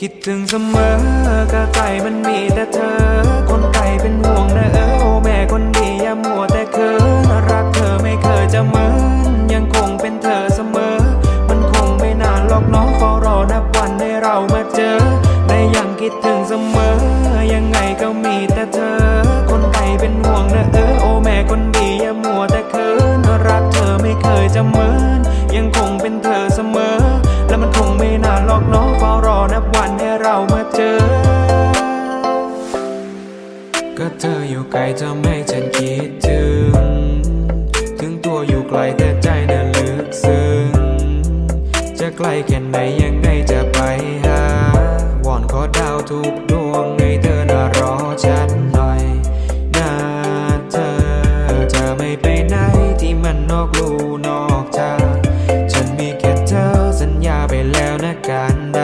คิดถึงเสมอกะไก่มันมีแต่เธอ คนไก่เป็นห่วงนะเออโอแม่คนดีอย่ามัวแต่เคินรักเธอไม่เคยจะเหมินยังคงเป็นเธอเสมอ มันคงไม่นานหรอกน้องเฝ้ารอนับวันให้เรามาเจอและยังคิดถึงเสมอ ยังไงก็มีแต่เธอ คนไก่เป็นห่วงนะเออโอแม่คนดีอย่ามัวแต่เคินรักเธอไม่เคยจะเหมิน ก็เธออยู่ไกลจะไม่ฉันคิดถึง ถึงตัวอยู่ไกลแต่ใจน่ะลึกซึ้ง จะใกล้แค่ไหนยังไงจะไปหาวอนขอดาวทุกดวงให้เธอน่ารอฉันหน่อยนะเธอเธอไม่ไปไหนที่มันนอกลูนอกทางฉันมีแค่เธอสัญญาไปแล้วนะกันดา